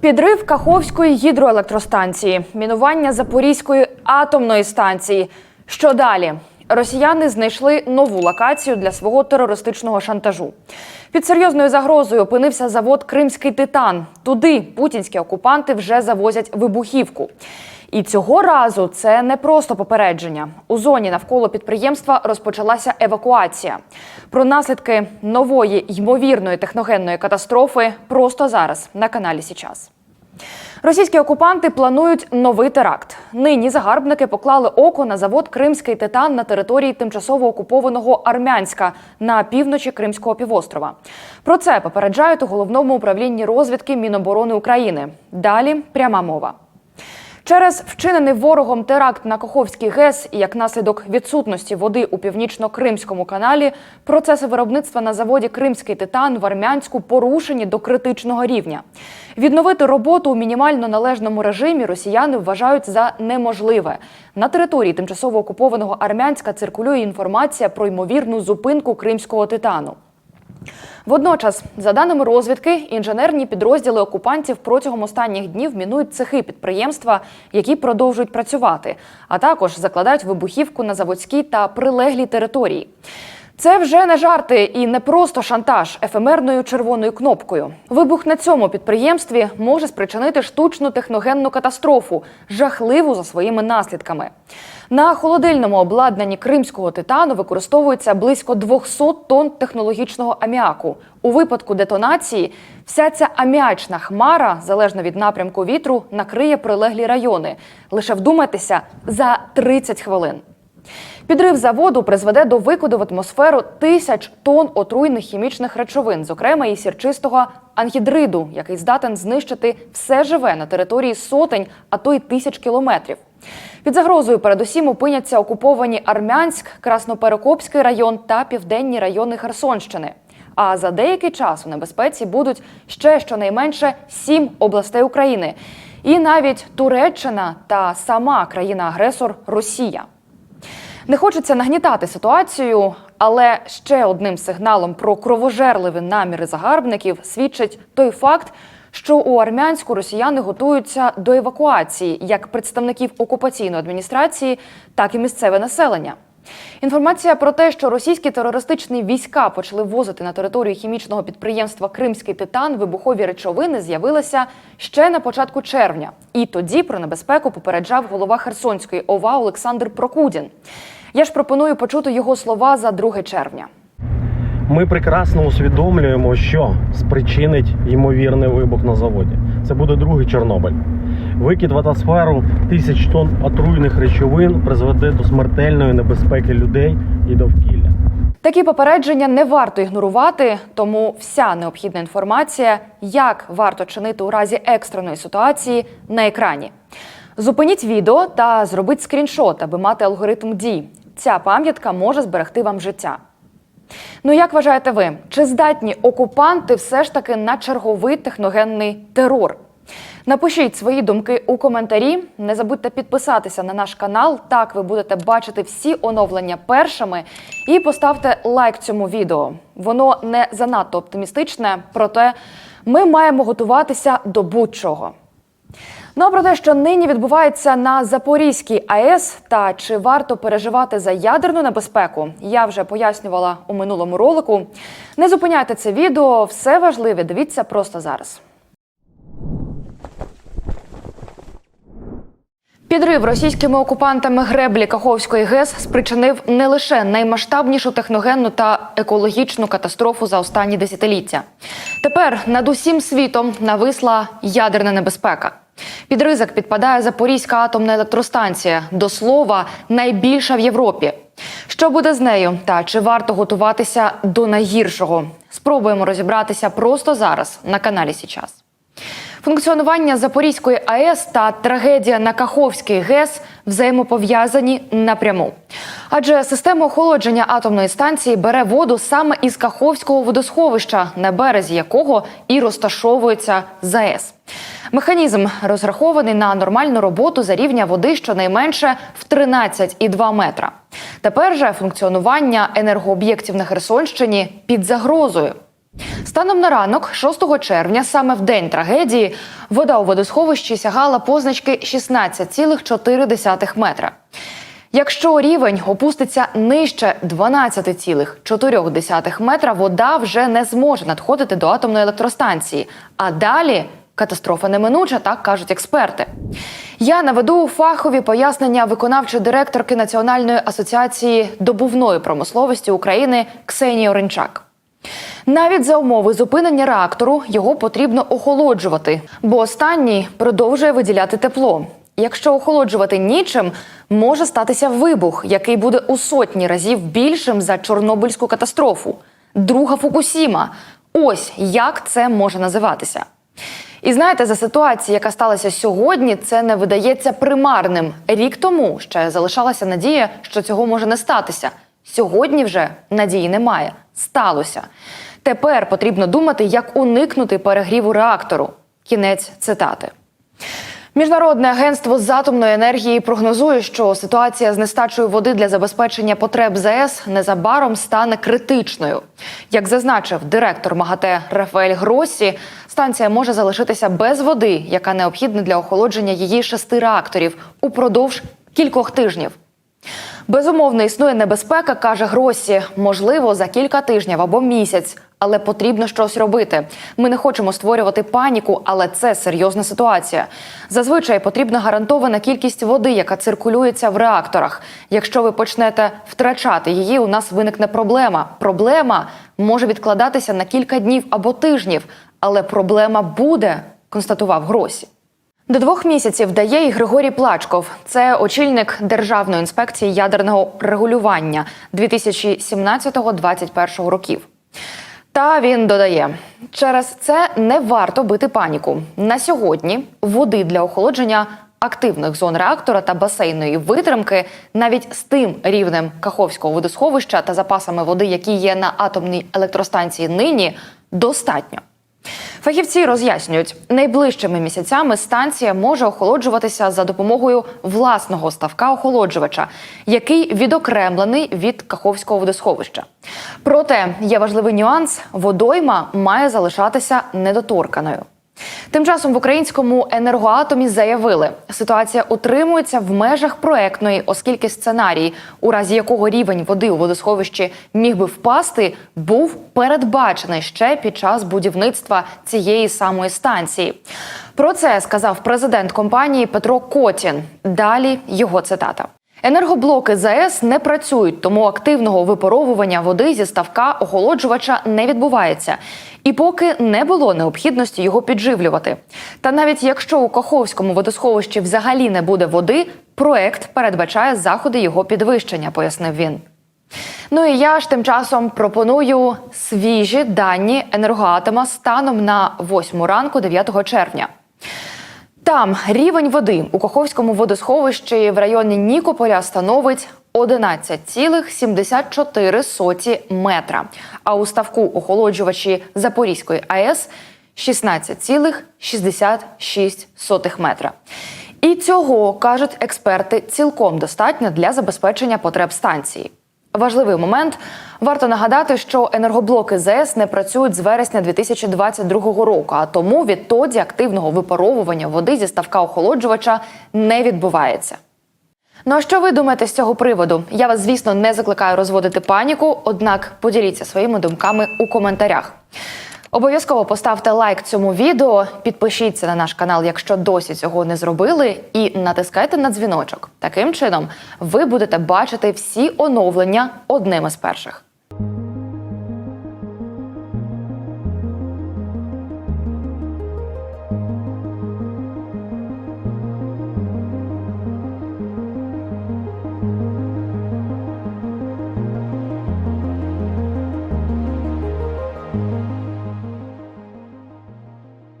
Підрив Каховської гідроелектростанції, мінування Запорізької атомної станції. Що далі? Росіяни знайшли нову локацію для свого терористичного шантажу. Під серйозною загрозою опинився завод Кримський титан. Туди путінські окупанти вже завозять вибухівку. І цього разу це не просто попередження. У зоні навколо підприємства розпочалася евакуація. Про наслідки нової ймовірної техногенної катастрофи просто зараз на каналі Січас. Російські окупанти планують новий теракт. Нині загарбники поклали око на завод Кримський титан на території тимчасово окупованого Армянська на півночі Кримського півострова. Про це попереджають у головному управлінні розвідки Міноборони України. Далі пряма мова. Через вчинений ворогом теракт на Каховський ГЕС і як наслідок відсутності води у північно-кримському каналі процеси виробництва на заводі Кримський титан в Армянську порушені до критичного рівня. Відновити роботу у мінімально належному режимі росіяни вважають за неможливе. На території тимчасово окупованого Армянська циркулює інформація про ймовірну зупинку кримського титану. Водночас, за даними розвідки, інженерні підрозділи окупантів протягом останніх днів мінують цехи підприємства, які продовжують працювати, а також закладають вибухівку на заводській та прилеглій території. Це вже не жарти і не просто шантаж ефемерною червоною кнопкою. Вибух на цьому підприємстві може спричинити штучну техногенну катастрофу, жахливу за своїми наслідками. На холодильному обладнанні кримського титану використовується близько 200 тонн технологічного аміаку. У випадку детонації вся ця аміачна хмара, залежно від напрямку вітру, накриє прилеглі райони. Лише вдумайтеся за 30 хвилин. Підрив заводу призведе до викиду в атмосферу тисяч тонн отруйних хімічних речовин, зокрема і сірчистого ангідриду, який здатен знищити все живе на території сотень, а то й тисяч кілометрів. Під загрозою передусім опиняться окуповані Армянськ, Красноперекопський район та південні райони Херсонщини. А за деякий час у небезпеці будуть ще щонайменше сім областей України, і навіть Туреччина та сама країна-агресор Росія. Не хочеться нагнітати ситуацію, але ще одним сигналом про кровожерливі наміри загарбників свідчить той факт, що у армянську росіяни готуються до евакуації як представників окупаційної адміністрації, так і місцеве населення. Інформація про те, що російські терористичні війська почали ввозити на територію хімічного підприємства Кримський титан вибухові речовини, з'явилася ще на початку червня. І тоді про небезпеку попереджав голова Херсонської ОВА Олександр Прокудін. Я ж пропоную почути його слова за 2 червня. Ми прекрасно усвідомлюємо, що спричинить ймовірний вибух на заводі. Це буде другий Чорнобиль. Викид в атмосферу тисяч тонн отруйних речовин призведе до смертельної небезпеки людей і довкілля. Такі попередження не варто ігнорувати, тому вся необхідна інформація, як варто чинити у разі екстреної ситуації, на екрані. Зупиніть відео та зробіть скріншот, аби мати алгоритм дій. Ця пам'ятка може зберегти вам життя. Ну як вважаєте ви, чи здатні окупанти все ж таки на черговий техногенний терор? Напишіть свої думки у коментарі. Не забудьте підписатися на наш канал. Так ви будете бачити всі оновлення першими. І поставте лайк цьому відео. Воно не занадто оптимістичне, проте ми маємо готуватися до будь-чого. Ну а про те, що нині відбувається на Запорізькій АЕС, та чи варто переживати за ядерну небезпеку, я вже пояснювала у минулому ролику. Не зупиняйте це відео, все важливе. Дивіться просто зараз. Підрив російськими окупантами греблі Каховської ГЕС спричинив не лише наймасштабнішу техногенну та екологічну катастрофу за останні десятиліття. Тепер над усім світом нависла ядерна небезпека. Під ризик підпадає Запорізька атомна електростанція, до слова, найбільша в Європі. Що буде з нею та чи варто готуватися до найгіршого? Спробуємо розібратися просто зараз на каналі Січас. Функціонування Запорізької АЕС та трагедія на Каховській ГЕС взаємопов'язані напряму. Адже система охолодження атомної станції бере воду саме із Каховського водосховища, на березі якого і розташовується ЗАЕС. Механізм розрахований на нормальну роботу за рівня води щонайменше в 13,2 метра. Тепер же функціонування енергооб'єктів на Херсонщині під загрозою. Станом на ранок, 6 червня, саме в день трагедії, вода у водосховищі сягала позначки 16,4 метра. Якщо рівень опуститься нижче 12,4 метра, вода вже не зможе надходити до атомної електростанції. А далі катастрофа неминуча, так кажуть експерти. Я наведу фахові пояснення виконавчої директорки Національної асоціації добувної промисловості України Ксенії Оренчак. Навіть за умови зупинення реактору його потрібно охолоджувати, бо останній продовжує виділяти тепло. Якщо охолоджувати нічим, може статися вибух, який буде у сотні разів більшим за Чорнобильську катастрофу. Друга Фукусіма. Ось як це може називатися. І знаєте, за ситуацію, яка сталася сьогодні, це не видається примарним. Рік тому ще залишалася надія, що цього може не статися. Сьогодні вже надії немає. Сталося. Тепер потрібно думати, як уникнути перегріву реактору. Кінець цитати. Міжнародне агентство з атомної енергії прогнозує, що ситуація з нестачою води для забезпечення потреб ЗАЕС незабаром стане критичною. Як зазначив директор МАГАТЕ Рафаель Гросі, станція може залишитися без води, яка необхідна для охолодження її шести реакторів упродовж кількох тижнів. Безумовно, існує небезпека, каже Гросі. Можливо, за кілька тижнів або місяць, але потрібно щось робити. Ми не хочемо створювати паніку, але це серйозна ситуація. Зазвичай потрібна гарантована кількість води, яка циркулюється в реакторах. Якщо ви почнете втрачати її, у нас виникне проблема. Проблема може відкладатися на кілька днів або тижнів, але проблема буде, констатував Гросі. До двох місяців дає і Григорій Плачков. Це очільник Державної інспекції ядерного регулювання 2017-2021 років. Та він додає, через це не варто бити паніку. На сьогодні води для охолодження активних зон реактора та басейної витримки навіть з тим рівнем Каховського водосховища та запасами води, які є на атомній електростанції нині, достатньо. Фахівці роз'яснюють, найближчими місяцями станція може охолоджуватися за допомогою власного ставка охолоджувача, який відокремлений від Каховського водосховища. Проте є важливий нюанс: водойма має залишатися недоторканою. Тим часом в українському енергоатомі заявили, ситуація утримується в межах проектної, оскільки сценарій, у разі якого рівень води у водосховищі міг би впасти, був передбачений ще під час будівництва цієї самої станції. Про це сказав президент компанії Петро Котін. Далі його цитата. Енергоблоки ЗАЕС не працюють, тому активного випаровування води зі ставка охолоджувача не відбувається. І поки не було необхідності його підживлювати. Та навіть якщо у Каховському водосховищі взагалі не буде води, проект передбачає заходи його підвищення, пояснив він. Ну і я ж тим часом пропоную свіжі дані енергоатома станом на 8 ранку 9 червня. Там рівень води у Каховському водосховищі в районі Нікополя становить 11,74 метра, а у ставку охолоджувачі Запорізької АЕС 16,66 метра. І цього кажуть експерти цілком достатньо для забезпечення потреб станції. Важливий момент варто нагадати, що енергоблоки ЗС не працюють з вересня 2022 року, а тому відтоді активного випаровування води зі ставка охолоджувача не відбувається. Ну а що ви думаєте з цього приводу? Я вас, звісно, не закликаю розводити паніку, однак поділіться своїми думками у коментарях. Обов'язково поставте лайк цьому відео, підпишіться на наш канал, якщо досі цього не зробили, і натискайте на дзвіночок. Таким чином ви будете бачити всі оновлення одним із перших.